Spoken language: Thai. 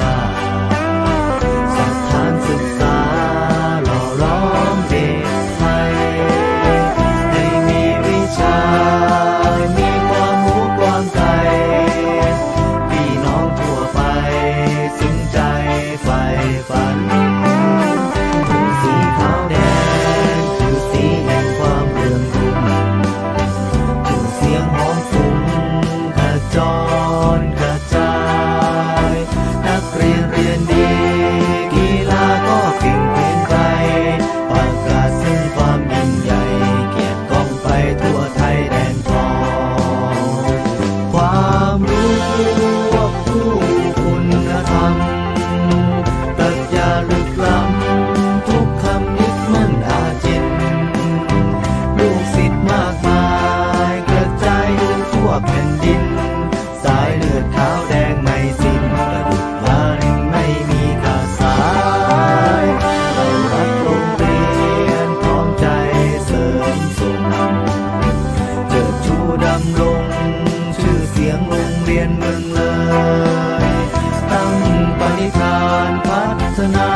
ลา สถานศึกษาหล่อร้อมเด็กไทยให้มีวิชา มีความรู้ความไกลพี่น้องทั่วไป สนใจไฟฝันียนเมืองเลย ตั้งปณิธานพัฒนา